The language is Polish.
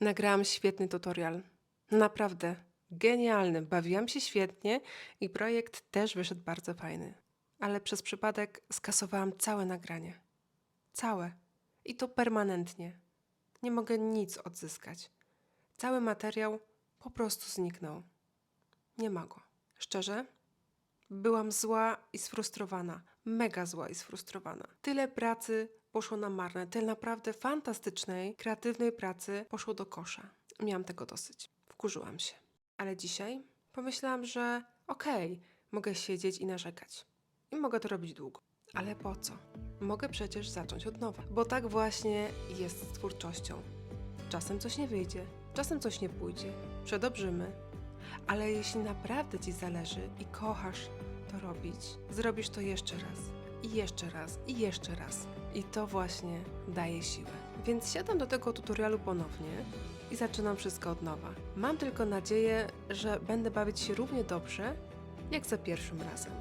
Nagrałam świetny tutorial. Naprawdę genialny. Bawiłam się świetnie i projekt też wyszedł bardzo fajny. Ale przez przypadek skasowałam całe nagranie. Całe. I to permanentnie. Nie mogę nic odzyskać. Cały materiał po prostu zniknął. Nie ma go. Szczerze? Byłam zła i sfrustrowana. Mega zła i sfrustrowana. Tyle pracy poszło na marne. Tyle naprawdę fantastycznej, kreatywnej pracy poszło do kosza. Miałam tego dosyć. Wkurzyłam się. Ale dzisiaj pomyślałam, że okej, mogę siedzieć i narzekać. I mogę to robić długo. Ale po co? Mogę przecież zacząć od nowa. Bo tak właśnie jest z twórczością. Czasem coś nie wyjdzie, czasem coś nie pójdzie. Przedobrzymy, ale jeśli naprawdę ci zależy i kochasz to robić, zrobisz to jeszcze raz, i jeszcze raz, i jeszcze raz. I to właśnie daje siłę. Więc siadam do tego tutorialu ponownie i zaczynam wszystko od nowa. Mam tylko nadzieję, że będę bawić się równie dobrze jak za pierwszym razem.